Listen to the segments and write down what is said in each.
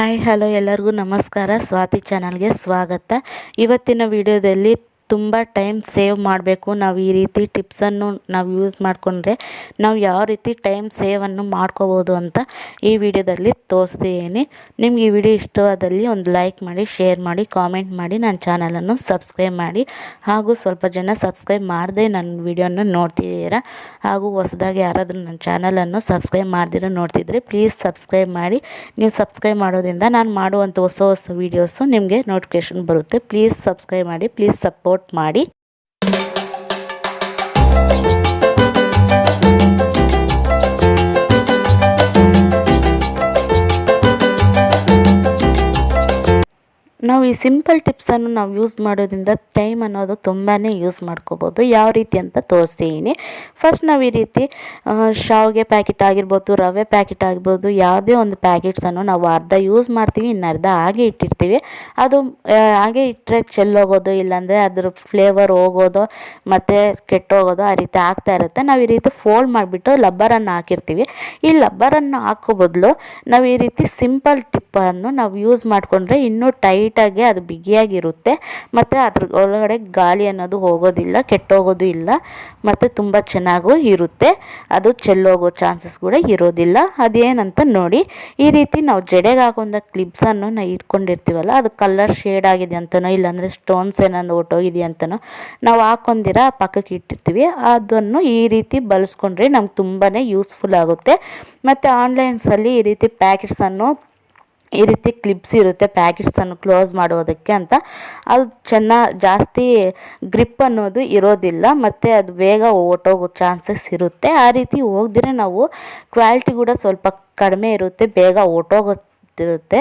Hi hello ಎಲ್ಲರಿಗೂ ನಮಸ್ಕಾರ. ಸ್ವಾತಿ ಚಾನಲ್ಗೆ ಸ್ವಾಗತ. ಇವತ್ತಿನ ವಿಡಿಯೋದಲ್ಲಿ ತುಂಬ ಟೈಮ್ ಸೇವ್ ಮಾಡಬೇಕು. ನಾವು ಈ ರೀತಿ ಟಿಪ್ಸನ್ನು ನಾವು ಯೂಸ್ ಮಾಡಿಕೊಂಡ್ರೆ ನಾವು ಯಾವ ರೀತಿ ಟೈಮ್ ಸೇವನ್ನು ಮಾಡ್ಕೋಬೋದು ಅಂತ ಈ ವಿಡಿಯೋದಲ್ಲಿ ತೋರಿಸ್ತೀನಿ. ನಿಮ್ಗೆ ಈ ವಿಡಿಯೋ ಇಷ್ಟವಾದಲ್ಲಿ ಒಂದು ಲೈಕ್ ಮಾಡಿ, ಶೇರ್ ಮಾಡಿ, ಕಾಮೆಂಟ್ ಮಾಡಿ, ನನ್ನ ಚಾನಲನ್ನು ಸಬ್ಸ್ಕ್ರೈಬ್ ಮಾಡಿ. ಹಾಗೂ ಸ್ವಲ್ಪ ಜನ ಸಬ್ಸ್ಕ್ರೈಬ್ ಮಾಡದೆ ನನ್ನ ವಿಡಿಯೋನ ನೋಡ್ತಿದ್ದೀರಾ? ಹಾಗೂ ಹೊಸದಾಗಿ ಯಾರಾದರೂ ನನ್ನ ಚಾನಲನ್ನು ಸಬ್ಸ್ಕ್ರೈಬ್ ಮಾಡ್ದಿರೋ ನೋಡ್ತಿದ್ರೆ ಪ್ಲೀಸ್ ಸಬ್ಸ್ಕ್ರೈಬ್ ಮಾಡಿ. ನೀವು ಸಬ್ಸ್ಕ್ರೈಬ್ ಮಾಡೋದ್ರಿಂದ ನಾನು ಮಾಡುವಂಥ ಹೊಸ ಹೊಸ ವೀಡಿಯೋಸು ನಿಮಗೆ ನೋಟಿಫಿಕೇಶನ್ ಬರುತ್ತೆ. ಪ್ಲೀಸ್ ಸಬ್ಸ್ಕ್ರೈಬ್ ಮಾಡಿ, ಪ್ಲೀಸ್ ಸಪೋರ್ಟ್ ಮಾಡಿ ನಾವು ಈ ಸಿಂಪಲ್ ಟಿಪ್ಸನ್ನು ನಾವು ಯೂಸ್ ಮಾಡೋದ್ರಿಂದ ಟೈಮ್ ಅನ್ನೋದು ತುಂಬಾ ಯೂಸ್ ಮಾಡ್ಕೋಬೋದು. ಯಾವ ರೀತಿ ಅಂತ ತೋರಿಸ್ತೀನಿ ಫಸ್ಟ್ ನಾವು ಈ ರೀತಿ ಶಾವಿಗೆ ಪ್ಯಾಕೆಟ್ ಆಗಿರ್ಬೋದು, ರವೆ ಪ್ಯಾಕೆಟ್ ಆಗಿರ್ಬೋದು, ಯಾವುದೇ ಒಂದು ಪ್ಯಾಕೆಟ್ಸನ್ನು ನಾವು ಅರ್ಧ ಯೂಸ್ ಮಾಡ್ತೀವಿ, ಇನ್ನು ಅರ್ಧ ಹಾಗೆ ಇಟ್ಟಿರ್ತೀವಿ. ಅದು ಹಾಗೆ ಇಟ್ಟರೆ ಚೆಲ್ಲೋಗೋದು ಇಲ್ಲಾಂದರೆ ಅದ್ರ ಫ್ಲೇವರ್ ಹೋಗೋದು, ಮತ್ತು ಕೆಟ್ಟೋಗೋದು ಆ ರೀತಿ ಆಗ್ತಾ ಇರುತ್ತೆ. ನಾವು ಈ ರೀತಿ ಫೋಲ್ಡ್ ಮಾಡಿಬಿಟ್ಟು ಲಬ್ಬರನ್ನು ಹಾಕಿರ್ತೀವಿ. ಈ ಲಬ್ಬರನ್ನು ಹಾಕೋ ಬದಲು ನಾವು ಈ ರೀತಿ ಸಿಂಪಲ್ ಟಿಪ್ಪನ್ನು ನಾವು ಯೂಸ್ ಮಾಡಿಕೊಂಡ್ರೆ ಇನ್ನೂ ಟೈಟಾಗಿ ಅದು ಬಿಗಿಯಾಗಿರುತ್ತೆ. ಮತ್ತು ಅದ್ರ ಒಳಗಡೆ ಗಾಳಿ ಅನ್ನೋದು ಹೋಗೋದಿಲ್ಲ, ಕೆಟ್ಟೋಗೋದು ಇಲ್ಲ. ಮತ್ತು ತುಂಬ ಚೆನ್ನಾಗೂ ಇರುತ್ತೆ. ಅದು ಚೆಲ್ಲೋಗೋ ಚಾನ್ಸಸ್ ಕೂಡ ಇರೋದಿಲ್ಲ. ಅದೇನಂತ ನೋಡಿ, ಈ ರೀತಿ ನಾವು ಜಡೆಗೆ ಹಾಕೊಂಡ ಕ್ಲಿಪ್ಸನ್ನು ನಾವು ಇಟ್ಕೊಂಡಿರ್ತೀವಲ್ಲ, ಅದು ಕಲರ್ ಶೇಡ್ ಆಗಿದೆ ಅಂತನೋ, ಇಲ್ಲಾಂದರೆ ಸ್ಟೋನ್ಸ್ ಏನಾದ್ರು ಹೊಟ್ಟೋಗಿದೆ ಅಂತನೋ, ನಾವು ಹಾಕೊಂಡಿರ ಪಕ್ಕಕ್ಕೆ ಇಟ್ಟಿರ್ತೀವಿ. ಅದನ್ನು ಈ ರೀತಿ ಬಳಸ್ಕೊಂಡ್ರೆ ನಮ್ಗೆ ತುಂಬಾ ಯೂಸ್ಫುಲ್ ಆಗುತ್ತೆ. ಮತ್ತು ಆನ್ಲೈನ್ಸಲ್ಲಿ ಈ ರೀತಿ ಪ್ಯಾಕೆಟ್ಸನ್ನು ಈ ರೀತಿ ಕ್ಲಿಪ್ಸ್ ಇರುತ್ತೆ ಪ್ಯಾಕೆಟ್ಸನ್ನು ಕ್ಲೋಸ್ ಮಾಡೋದಕ್ಕೆ ಅಂತ. ಅದು ಚೆನ್ನಾಗಿ ಜಾಸ್ತಿ ಗ್ರಿಪ್ ಅನ್ನೋದು ಇರೋದಿಲ್ಲ, ಮತ್ತು ಅದು ಬೇಗ ಒಟ್ಟೋಗೋ ಚಾನ್ಸಸ್ ಇರುತ್ತೆ. ಆ ರೀತಿ ಹೋಗ್ದಿರೆ ನಾವು ಕ್ವಾಲಿಟಿ ಕೂಡ ಸ್ವಲ್ಪ ಕಡಿಮೆ ಇರುತ್ತೆ, ಬೇಗ ಹೊರ್ಟೋಗುತ್ತಿರುತ್ತೆ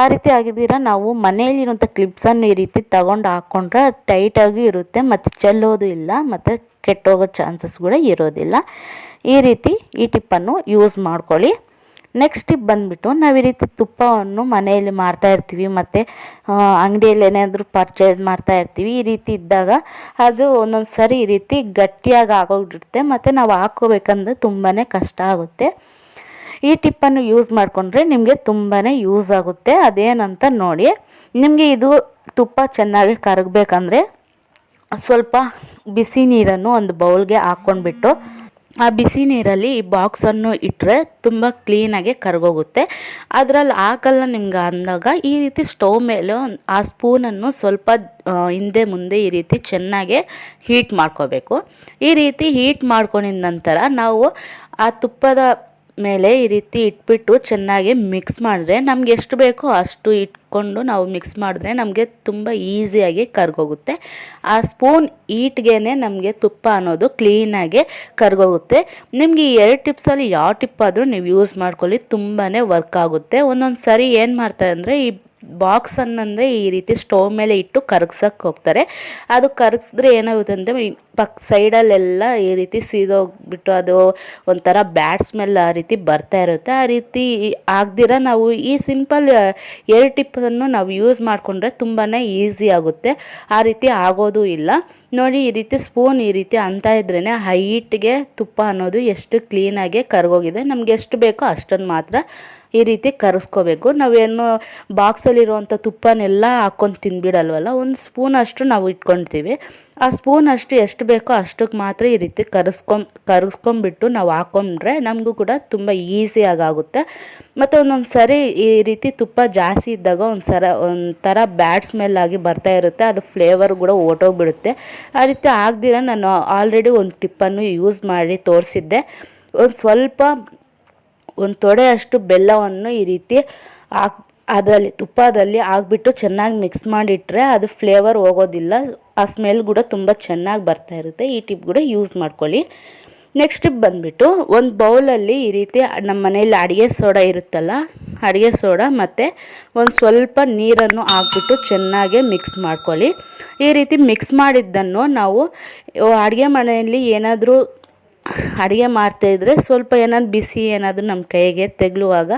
ಆ ರೀತಿ ಆಗಿದ್ದೀರ ನಾವು ಮನೆಯಲ್ಲಿರುವಂಥ ಕ್ಲಿಪ್ಸನ್ನು ಈ ರೀತಿ ತಗೊಂಡು ಹಾಕ್ಕೊಂಡ್ರೆ ಟೈಟಾಗಿ ಇರುತ್ತೆ, ಮತ್ತು ಚೆಲ್ಲೋದು ಇಲ್ಲ, ಮತ್ತು ಕೆಟ್ಟೋಗೋ ಚಾನ್ಸಸ್ ಕೂಡ ಇರೋದಿಲ್ಲ. ಈ ರೀತಿ ಈ ಟಿಪ್ಪನ್ನು ಯೂಸ್ ಮಾಡ್ಕೊಳ್ಳಿ. ನೆಕ್ಸ್ಟ್ ಟಿಪ್ ಬಂದುಬಿಟ್ಟು ನಾವು ಈ ರೀತಿ ತುಪ್ಪವನ್ನು ಮನೆಯಲ್ಲಿ ಮಾಡ್ತಾ ಇರ್ತೀವಿ, ಮತ್ತು ಅಂಗಡಿಯಲ್ಲಿ ಏನಾದರೂ ಪರ್ಚೇಸ್ ಮಾಡ್ತಾ ಇರ್ತೀವಿ, ಈ ರೀತಿ ಇದ್ದಾಗ ಅದು ಒಂದೊಂದು ಸರಿ ಈ ರೀತಿ ಗಟ್ಟಿಯಾಗಿ ಆಗೋಗ್ಬಿಡುತ್ತೆ, ಮತ್ತು ನಾವು ಹಾಕೋಬೇಕಂದ್ರೆ ತುಂಬಾ ಕಷ್ಟ ಆಗುತ್ತೆ. ಈ ಟಿಪ್ಪನ್ನು ಯೂಸ್ ಮಾಡಿಕೊಂಡ್ರೆ ನಿಮಗೆ ತುಂಬಾ ಯೂಸ್ ಆಗುತ್ತೆ. ಅದೇನಂತ ನೋಡಿ, ನಿಮಗೆ ಇದು ತುಪ್ಪ ಚೆನ್ನಾಗಿ ಕರಗಬೇಕಂದ್ರೆ ಸ್ವಲ್ಪ ಬಿಸಿ ನೀರನ್ನು ಒಂದು ಬೌಲ್ಗೆ ಹಾಕ್ಕೊಂಡ್ಬಿಟ್ಟು ಆ ಬಿಸಿ ನೀರಲ್ಲಿ ಈ ಬಾಕ್ಸನ್ನು ಇಟ್ಟರೆ ತುಂಬ ಕ್ಲೀನಾಗಿ ಕರಗೋಗುತ್ತೆ. ಅದರಲ್ಲಿ ಹಾಕಲ್ಲ ನಿಮ್ಗೆ ಅಂದಾಗ ಈ ರೀತಿ ಸ್ಟವ್ ಮೇಲೆ ಆ ಸ್ಪೂನನ್ನು ಸ್ವಲ್ಪ ಹಿಂದೆ ಮುಂದೆ ಈ ರೀತಿ ಚೆನ್ನಾಗಿ ಹೀಟ್ ಮಾಡ್ಕೋಬೇಕು. ಈ ರೀತಿ ಹೀಟ್ ಮಾಡ್ಕೊಂಡಿದ ನಂತರ ನಾವು ಆ ತುಪ್ಪದ ಮೇಲೆ ಈ ರೀತಿ ಇಟ್ಬಿಟ್ಟು ಚೆನ್ನಾಗಿ ಮಿಕ್ಸ್ ಮಾಡಿದ್ರೆ ನಮ್ಗೆ ಎಷ್ಟು ಬೇಕೋ ಅಷ್ಟು ಇಟ್ಕೊಂಡು ನಾವು ಮಿಕ್ಸ್ ಮಾಡಿದ್ರೆ ನಮಗೆ ತುಂಬ ಈಸಿಯಾಗಿ ಕರ್ಗೋಗುತ್ತೆ. ಆ ಸ್ಪೂನ್ ಈಟ್ಗೆ ನಮಗೆ ತುಪ್ಪ ಅನ್ನೋದು ಕ್ಲೀನಾಗಿ ಕರ್ಗೋಗುತ್ತೆ. ನಿಮಗೆ ಈ ಎರಡು ಟಿಪ್ಸಲ್ಲಿ ಯಾವ ಟಿಪ್ ಆದರೂ ನೀವು ಯೂಸ್ ಮಾಡ್ಕೊಳ್ಳಿ ತುಂಬಾ ವರ್ಕ್ ಆಗುತ್ತೆ. ಒಂದೊಂದು ಸರಿ ಏನು ಮಾಡ್ತಾರೆ ಅಂದರೆ ಈ ಬಾಕ್ಸ್ ಅನ್ನಂದರೆ ಈ ರೀತಿ ಸ್ಟೋವ್ ಮೇಲೆ ಇಟ್ಟು ಕರಗ್ಸಕ್ಕೆ ಹೋಗ್ತಾರೆ. ಅದು ಕರಗಿಸಿದ್ರೆ ಏನಾಗುತ್ತೆ ಅಂದರೆ ಪಕ್ ಸೈಡಲ್ಲೆಲ್ಲ ಈ ರೀತಿ ಸೀದೋಗ್ಬಿಟ್ಟು ಅದು ಒಂಥರ ಬ್ಯಾಡ್ ಸ್ಮೆಲ್ ಆ ರೀತಿ ಬರ್ತಾ ಇರುತ್ತೆ. ಆ ರೀತಿ ಆಗ್ದಿರ ನಾವು ಈ ಸಿಂಪಲ್ ಏರ್ ಟಿಪ್ಪನ್ನು ನಾವು ಯೂಸ್ ಮಾಡಿಕೊಂಡ್ರೆ ತುಂಬಾ ಈಸಿ ಆಗುತ್ತೆ. ಆ ರೀತಿ ಆಗೋದು ಇಲ್ಲ. ನೋಡಿ ಈ ರೀತಿ ಸ್ಪೂನ್ ಈ ರೀತಿ ಅಂತ ಇದ್ರೇ ಹೈಟ್ಗೆ ತುಪ್ಪ ಅನ್ನೋದು ಎಷ್ಟು ಕ್ಲೀನಾಗಿ ಕರಗೋಗಿದೆ. ನಮ್ಗೆ ಎಷ್ಟು ಬೇಕೋ ಅಷ್ಟನ್ನು ಮಾತ್ರ ಈ ರೀತಿ ಕರೆಸ್ಕೋಬೇಕು. ನಾವೇನು ಬಾಕ್ಸಲ್ಲಿರುವಂಥ ತುಪ್ಪನೆಲ್ಲ ಹಾಕ್ಕೊಂಡು ತಿಂದ್ಬಿಡಲ್ವಲ್ಲ ಒಂದು ಸ್ಪೂನ್ ಅಷ್ಟು ನಾವು ಇಟ್ಕೊಳ್ತೀವಿ ಆ ಸ್ಪೂನ್ ಅಷ್ಟು ಎಷ್ಟು ಬೇಕೋ ಅಷ್ಟಕ್ಕೆ ಮಾತ್ರ ಈ ರೀತಿ ಕರೆಸ್ಕೊಂಡ್ ಕರಗಿಸ್ಕೊಂಬಿಟ್ಟು ನಾವು ಹಾಕೊಂಡ್ರೆ ನಮಗೂ ಕೂಡ ತುಂಬ ಈಸಿಯಾಗಿ ಆಗುತ್ತೆ ಮತ್ತು ಒಂದೊಂದು ಸರಿ ಈ ರೀತಿ ತುಪ್ಪ ಜಾಸ್ತಿ ಇದ್ದಾಗ ಒಂದು ಸರ ಒಂಥರ ಬ್ಯಾಡ್ ಸ್ಮೆಲ್ ಆಗಿ ಬರ್ತಾ ಇರುತ್ತೆ, ಅದು ಫ್ಲೇವರ್ ಕೂಡ ಓಟೋಗ್ಬಿಡುತ್ತೆ. ಆ ರೀತಿ ಆಗದಿರ ನಾನು ಆಲ್ರೆಡಿ ಒಂದು ಟಿಪ್ಪನ್ನು ಯೂಸ್ ಮಾಡಿ ತೋರಿಸಿದ್ದೆ. ಒಂದು ಸ್ವಲ್ಪ, ಒಂದು ತೊಡೆಯಷ್ಟು ಬೆಲ್ಲವನ್ನು ಈ ರೀತಿ ಹಾಕ್ ಅದರಲ್ಲಿ ತುಪ್ಪದಲ್ಲಿ ಹಾಕ್ಬಿಟ್ಟು ಚೆನ್ನಾಗಿ ಮಿಕ್ಸ್ ಮಾಡಿಟ್ರೆ ಅದು ಫ್ಲೇವರ್ ಹೋಗೋದಿಲ್ಲ. ಆ ಸ್ಮೆಲ್ ಕೂಡ ತುಂಬ ಚೆನ್ನಾಗಿ ಬರ್ತಾ ಇರುತ್ತೆ. ಈ ಟಿಪ್ ಕೂಡ ಯೂಸ್ ಮಾಡ್ಕೊಳ್ಳಿ. ನೆಕ್ಸ್ಟ್ ಟಿಪ್ ಬಂದುಬಿಟ್ಟು ಒಂದು ಬೌಲಲ್ಲಿ ಈ ರೀತಿ ನಮ್ಮ ಮನೆಯಲ್ಲಿ ಅಡುಗೆ ಸೋಡಾ ಇರುತ್ತಲ್ಲ, ಅಡುಗೆ ಸೋಡಾ ಮತ್ತು ಒಂದು ಸ್ವಲ್ಪ ನೀರನ್ನು ಹಾಕ್ಬಿಟ್ಟು ಚೆನ್ನಾಗಿ ಮಿಕ್ಸ್ ಮಾಡ್ಕೊಳ್ಳಿ. ಈ ರೀತಿ ಮಿಕ್ಸ್ ಮಾಡಿದ್ದನ್ನು ನಾವು, ಅಡುಗೆ ಮನೆಯಲ್ಲಿ ಏನಾದರೂ ಅಡುಗೆ ಮಾಡ್ತಾಯಿದ್ರೆ ಸ್ವಲ್ಪ ಏನಾದ್ರು ಬಿಸಿ ಏನಾದರೂ ನಮ್ಮ ಕೈಗೆ ತೆಗಲುವಾಗ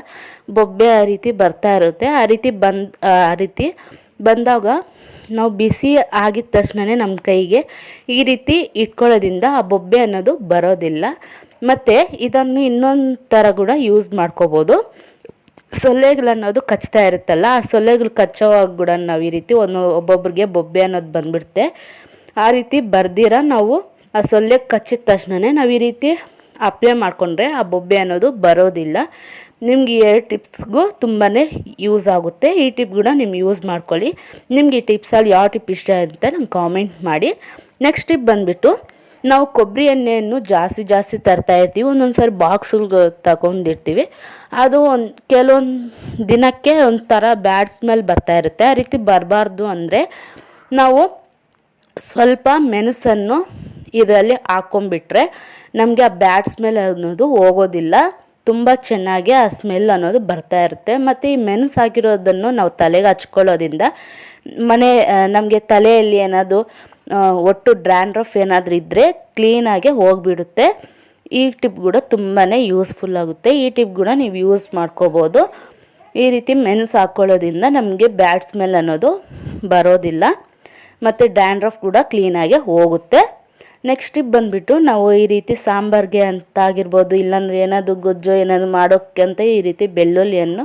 ಬೊಬ್ಬೆ ಆ ರೀತಿ ಬರ್ತಾ ಇರುತ್ತೆ. ಆ ರೀತಿ ಬಂದು, ಆ ರೀತಿ ಬಂದಾಗ ನಾವು ಬಿಸಿ ಆಗಿದ ತಕ್ಷಣವೇ ನಮ್ಮ ಕೈಗೆ ಈ ರೀತಿ ಇಟ್ಕೊಳ್ಳೋದ್ರಿಂದ ಆ ಬೊಬ್ಬೆ ಅನ್ನೋದು ಬರೋದಿಲ್ಲ. ಮತ್ತು ಇದನ್ನು ಇನ್ನೊಂದು ಥರ ಕೂಡ ಯೂಸ್ ಮಾಡ್ಕೋಬೋದು. ಸೊಳ್ಳೆಗಳನ್ನೋದು ಕಚ್ತಾ ಇರುತ್ತಲ್ಲ, ಆ ಸೊಳ್ಳೆಗಳು ಕಚ್ಚೋವಾಗ ಕೂಡ ನಾವು ಈ ರೀತಿ ಒಂದು ಒಬ್ಬೊಬ್ರಿಗೆ ಬೊಬ್ಬೆ ಅನ್ನೋದು ಬಂದ್ಬಿಡುತ್ತೆ. ಆ ರೀತಿ ಬರ್ದಿರ ನಾವು ಆ ಸೊಳ್ಳೆ ಕಚ್ಚಿದ ತಕ್ಷಣನೇ ನಾವು ಈ ರೀತಿ ಅಪ್ಲೈ ಮಾಡಿಕೊಂಡ್ರೆ ಆ ಬೊಬ್ಬೆ ಅನ್ನೋದು ಬರೋದಿಲ್ಲ. ನಿಮ್ಗೆ ಈ ಟಿಪ್ಸ್ಗೂ ತುಂಬಾ ಯೂಸ್ ಆಗುತ್ತೆ. ಈ ಟಿಪ್ ಕೂಡ ನಿಮ್ಗೆ ಯೂಸ್ ಮಾಡ್ಕೊಳ್ಳಿ. ನಿಮ್ಗೆ ಈ ಟಿಪ್ಸಲ್ಲಿ ಯಾವ ಟಿಪ್ ಇಷ್ಟ ಅಂತ ನಂಗೆ ಕಾಮೆಂಟ್ ಮಾಡಿ. ನೆಕ್ಸ್ಟ್ ಟಿಪ್ ಬಂದುಬಿಟ್ಟು ನಾವು ಕೊಬ್ಬರಿ ಎಣ್ಣೆಯನ್ನು ಜಾಸ್ತಿ ಜಾಸ್ತಿ ತರ್ತಾ ಇರ್ತೀವಿ. ಒಂದೊಂದು ಸಾರಿ ಬಾಕ್ಸ್ಗೆ ತಗೊಂಡಿರ್ತೀವಿ. ಅದು ಒಂದು ಕೆಲವೊಂದು ದಿನಕ್ಕೆ ಒಂಥರ ಬ್ಯಾಡ್ ಸ್ಮೆಲ್ ಬರ್ತಾ ಇರುತ್ತೆ. ಆ ರೀತಿ ಬರಬಾರ್ದು ಅಂದರೆ ನಾವು ಸ್ವಲ್ಪ ಮೆಣಸನ್ನು ಇದರಲ್ಲಿ ಹಾಕ್ಕೊಂಬಿಟ್ರೆ ನಮಗೆ ಆ ಬ್ಯಾಡ್ ಸ್ಮೆಲ್ ಅನ್ನೋದು ಹೋಗೋದಿಲ್ಲ. ತುಂಬ ಚೆನ್ನಾಗಿ ಆ ಸ್ಮೆಲ್ ಅನ್ನೋದು ಬರ್ತಾ ಇರುತ್ತೆ. ಮತ್ತು ಈ ಮೆಣಸು ಹಾಕಿರೋದನ್ನು ನಾವು ತಲೆಗೆ ಹಚ್ಕೊಳ್ಳೋದ್ರಿಂದ ಮನೆ ನಮಗೆ ತಲೆಯಲ್ಲಿ ಏನಾದರೂ ಒಟ್ಟು ಡ್ರ್ಯಾಂಡ್ರಫ್ ಏನಾದರೂ ಇದ್ದರೆ ಕ್ಲೀನಾಗೆ ಹೋಗಿಬಿಡುತ್ತೆ. ಈ ಟಿಪ್ ಕೂಡ ತುಂಬಾ ಯೂಸ್ಫುಲ್ ಆಗುತ್ತೆ. ಈ ಟಿಪ್ ಕೂಡ ನೀವು ಯೂಸ್ ಮಾಡ್ಕೋಬೋದು. ಈ ರೀತಿ ಮೆಣಸು ಹಾಕ್ಕೊಳ್ಳೋದ್ರಿಂದ ನಮಗೆ ಬ್ಯಾಡ್ ಸ್ಮೆಲ್ ಅನ್ನೋದು ಬರೋದಿಲ್ಲ. ಮತ್ತು ಡ್ಯಾಂಡ್ರಫ್ ಕೂಡ ಕ್ಲೀನಾಗೆ ಹೋಗುತ್ತೆ. ನೆಕ್ಸ್ಟ್ ಟಿಪ್ ಬಂದುಬಿಟ್ಟು ನಾವು ಈ ರೀತಿ ಸಾಂಬಾರಿಗೆ ಅಂತ ಆಗಿರ್ಬೋದು ಇಲ್ಲಾಂದರೆ ಏನಾದರೂ ಗೊಜ್ಜು ಏನಾದರೂ ಮಾಡೋಕ್ಕೆ ಅಂತ ಈ ರೀತಿ ಬೆಳ್ಳುಳ್ಳಿಯನ್ನು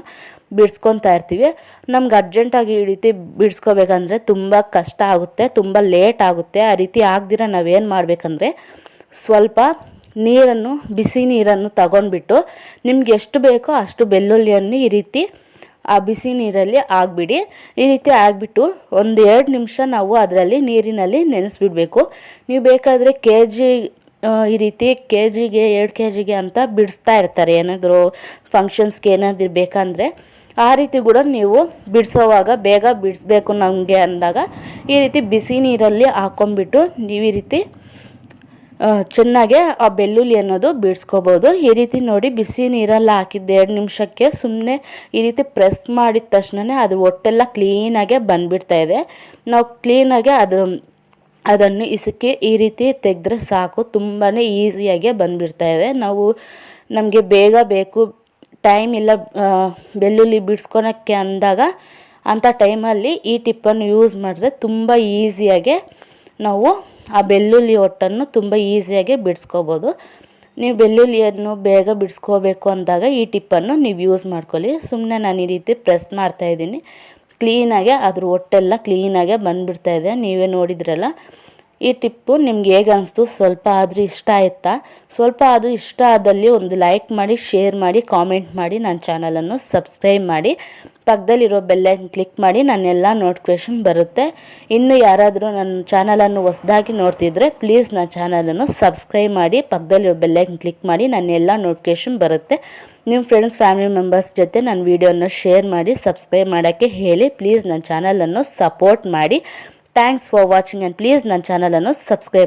ಬಿಡಿಸ್ಕೊತಾ ಇರ್ತೀವಿ. ನಮ್ಗೆ ಅರ್ಜೆಂಟಾಗಿ ಈ ರೀತಿ ಬಿಡಿಸ್ಕೋಬೇಕಂದ್ರೆ ತುಂಬ ಕಷ್ಟ ಆಗುತ್ತೆ, ತುಂಬ ಲೇಟ್ ಆಗುತ್ತೆ. ಆ ರೀತಿ ಆಗದಿರ ನಾವೇನು ಮಾಡಬೇಕಂದ್ರೆ ಸ್ವಲ್ಪ ನೀರನ್ನು, ಬಿಸಿ ನೀರನ್ನು ತಗೊಂಡ್ಬಿಟ್ಟು ನಿಮ್ಗೆ ಎಷ್ಟು ಬೇಕೋ ಅಷ್ಟು ಬೆಳ್ಳುಳ್ಳಿಯನ್ನು ಈ ರೀತಿ ಆ ಬಿಸಿ ನೀರಲ್ಲಿ ಆಗಿಬಿಡಿ. ಈ ರೀತಿ ಆಗಿಬಿಟ್ಟು ಒಂದು ಎರಡು ನಿಮಿಷ ನಾವು ಅದರಲ್ಲಿ ನೀರಿನಲ್ಲಿ ನೆನೆಸ್ಬಿಡಬೇಕು. ನೀವು ಬೇಕಾದರೆ ಕೆ ಜಿ ಈ ರೀತಿ ಕೆ ಜಿಗೆ ಎರಡು ಕೆ ಜಿಗೆ ಅಂತ ಬಿಡಿಸ್ತಾ ಇರ್ತಾರೆ. ಏನಾದರೂ ಫಂಕ್ಷನ್ಸ್ಗೆ ಏನಾದರೂ ಬೇಕಂದರೆ ಆ ರೀತಿ ಕೂಡ ನೀವು ಬಿಡಿಸೋವಾಗ ಬೇಗ ಬಿಡಿಸ್ಬೇಕು ನಮಗೆ ಅಂದಾಗ ಈ ರೀತಿ ಬಿಸಿ ನೀರಲ್ಲಿ ಹಾಕ್ಕೊಂಬಿಟ್ಟು ನೀವು ಈ ರೀತಿ ಚೆನ್ನಾಗೆ ಆ ಬೆಳ್ಳುಳ್ಳಿ ಅನ್ನೋದು ಬಿಡಿಸ್ಕೋಬೋದು. ಈ ರೀತಿ ನೋಡಿ ಬಿಸಿ ನೀರಲ್ಲಿ ಹಾಕಿದ್ದೆ ಎರಡು ನಿಮಿಷಕ್ಕೆ ಸುಮ್ಮನೆ ಈ ರೀತಿ ಪ್ರೆಸ್ ಮಾಡಿದ ತಕ್ಷಣ ಅದು ಒಟ್ಟೆಲ್ಲ ಕ್ಲೀನಾಗೆ ಬಂದುಬಿಡ್ತಾ ಇದೆ. ನಾವು ಕ್ಲೀನಾಗೆ ಅದ್ರ ಅದನ್ನು ಇಸಕ್ಕೆ ಈ ರೀತಿ ತೆಗೆದ್ರೆ ಸಾಕು. ತುಂಬಾ ಈಸಿಯಾಗೆ ಬಂದುಬಿಡ್ತಾ ಇದೆ. ನಾವು ನಮಗೆ ಬೇಗ ಬೇಕು. ಟೈಮ್ ಇಲ್ಲ ಬೆಳ್ಳುಳ್ಳಿ ಬಿಡಿಸ್ಕೊಳಕ್ಕೆ ಅಂದಾಗ ಅಂಥ ಟೈಮಲ್ಲಿ ಈ ಟಿಪ್ಪನ್ನು ಯೂಸ್ ಮಾಡಿದ್ರೆ ತುಂಬ ಈಸಿಯಾಗೆ ನಾವು ಆ ಬೆಳ್ಳುಳ್ಳಿ ಒಟ್ಟನ್ನು ತುಂಬ ಈಸಿಯಾಗಿ ಬಿಡಿಸ್ಕೋಬೋದು. ನೀವು ಬೆಳ್ಳುಳ್ಳಿಯನ್ನು ಬೇಗ ಬಿಡಿಸ್ಕೋಬೇಕು ಅಂದಾಗ ಈ ಟಿಪ್ಪನ್ನು ನೀವು ಯೂಸ್ ಮಾಡ್ಕೊಳ್ಳಿ. ಸುಮ್ಮನೆ ನಾನು ಈ ರೀತಿ ಪ್ರೆಸ್ ಮಾಡ್ತಾಯಿದ್ದೀನಿ ಕ್ಲೀನಾಗೆ ಅದ್ರ ಒಟ್ಟೆಲ್ಲ ಕ್ಲೀನಾಗೆ ಬಂದುಬಿಡ್ತಾ ಇದೆ. ನೀವೇ ನೋಡಿದ್ರಲ್ಲ, ಈ ಟಿಪ್ಪು ನಿಮ್ಗೆ ಹೇಗೆ ಅನಿಸ್ತು? ಸ್ವಲ್ಪ ಆದರೂ ಇಷ್ಟ ಆಯ್ತಾ? ಸ್ವಲ್ಪ ಆದರೂ ಇಷ್ಟ ಆದಲ್ಲಿ ಒಂದು ಲೈಕ್ ಮಾಡಿ, ಶೇರ್ ಮಾಡಿ, ಕಾಮೆಂಟ್ ಮಾಡಿ, ನನ್ನ ಚಾನಲನ್ನು ಸಬ್ಸ್ಕ್ರೈಬ್ ಮಾಡಿ. ಪಕ್ಕದಲ್ಲಿರೋ ಬೆಲ್ಲೈಕನ್ ಕ್ಲಿಕ್ ಮಾಡಿ ನನ್ನೆಲ್ಲ ನೋಟಿಫಿಕೇಷನ್ ಬರುತ್ತೆ. ಇನ್ನು ಯಾರಾದರೂ ನನ್ನ ಚಾನಲನ್ನು ಹೊಸದಾಗಿ ನೋಡ್ತಿದ್ರೆ ಪ್ಲೀಸ್ ನನ್ನ ಚಾನಲನ್ನು ಸಬ್ಸ್ಕ್ರೈಬ್ ಮಾಡಿ, ಪಕ್ಕದಲ್ಲಿರೋ ಬೆಲ್ಲೈಕನ್ ಕ್ಲಿಕ್ ಮಾಡಿ, ನನ್ನೆಲ್ಲ ನೋಟಿಫಿಕೇಷನ್ ಬರುತ್ತೆ. ನಿಮ್ಮ ಫ್ರೆಂಡ್ಸ್, ಫ್ಯಾಮಿಲಿ ಮೆಂಬರ್ಸ್ ಜೊತೆ ನನ್ನ ವೀಡಿಯೋನ ಶೇರ್ ಮಾಡಿ, ಸಬ್ಸ್ಕ್ರೈಬ್ ಮಾಡೋಕ್ಕೆ ಹೇಳಿ ಪ್ಲೀಸ್ ನನ್ನ ಚಾನಲನ್ನು ಸಪೋರ್ಟ್ ಮಾಡಿ. Thanks for watching and please ನನ್ನ ಚಾನಲನ್ನು ಸಬ್ಸ್ಕ್ರೈಬ್